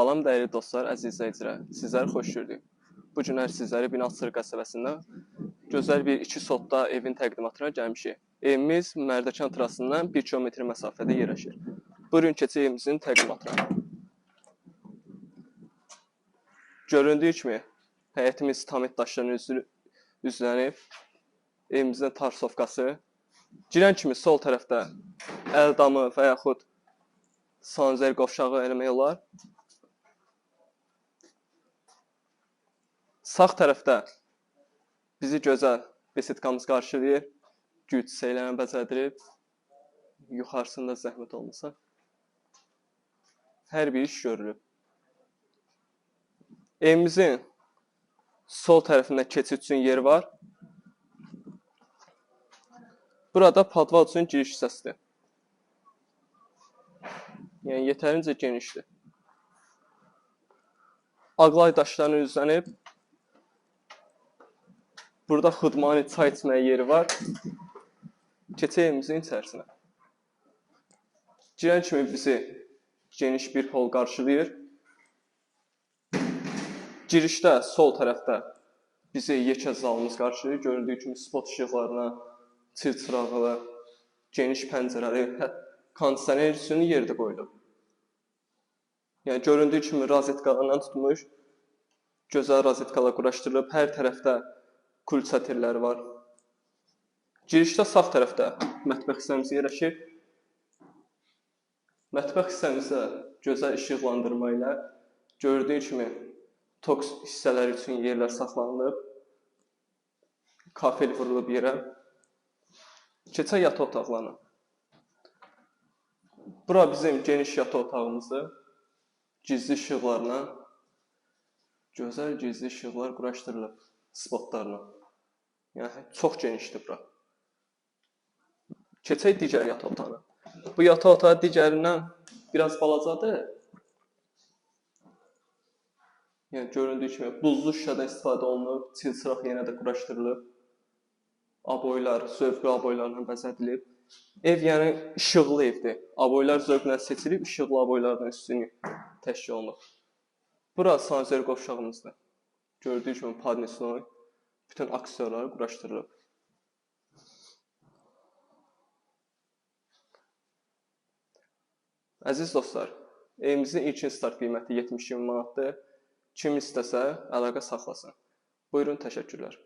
Salam dəyərli dostlar, əziz izləyicilər. Sizləri xoş gördük. Bu günlər sizləri Binasır qəsəbəsində gözəl bir iki sotda evin təqdimatına gəlmişik. Evimiz Mərdəkan trasından 1 kilometr məsafədə yerləşir. Buyurun keçək evimizin təqdimatına. Göründüyü kimi həyətimiz tamit daşlarına üzlü- üzlənib. Evimizin tarsovkası. Girən kimi sol tərəfdə əl damı və yaxud sanzer qovşağı eləmək olar. Sağ tərəfdə bizi gözəl besetkamız qarşılayır. Güc seyləmə bəzədirib. Yuxarısında zəhmət olmasa. Hər bir iş görülüb. Evimizin sol tərəfində keçid üçün yer var. Burada padval üçün giriş hissəsidir. Yəni yetərincə genişdir. Ağlay daşlarına üzlənib. Burada xudmani çay içməyə yeri var. Keçək evimizin içərisinə. Girən kimi bizi geniş bir hol qarşılayır. Girişdə sol tərəfdə bizi yekə zalımız qarşılayır. Göründüyü kimi spot işıqlarına, çil çırağına, geniş pəncərəli, hə- kondisioner üçün yerdə qoyulub. Yəni göründüyü kimi rozetkalarından tutmuş gözəl rozetkalar quraşdırılıb. Hər tərəfdə kul çətirləri var. Girişdə sağ tərəfdə mətbəx hissəmiz yerləşir. Mətbəx hissəmizdə gözəl işıqlandırma ilə gördüyü kimi toks hissələri üçün yerlər saxlanılıb. Kafel vurulub yerə. Keçək yataq otaqlarına. Bura bizim geniş yataq otağımızdır. Gizli işıqlarla gözəl gizli işıqlar quraşdırılıb spotlarla. Yəni çox genişdir bura. Keçək digər yataq otağına. Bu yataq otağı digərindən biraz balacadır. Yəni göründüyü kimi buzlu şüşədən istifadə olunub, çilçıraq yenə də quraşdırılıb. Aboylar zövqlü aboylarla bəzədilib. Ev yəni işıqlı evdir. Aboylar zövqlə seçilib, işıqlı aboylardan üstünlük təşkil olunub. Bura sanzer qovşağımızdır. Gördüyü kimi padnesnoy bütün aksessuarları quraşdırılıb. Əziz dostlar, evimizin ilkin start qiyməti 70 min manatdır. Kim istəsə əlaqə saxlasın. Buyurun, təşəkkürlər.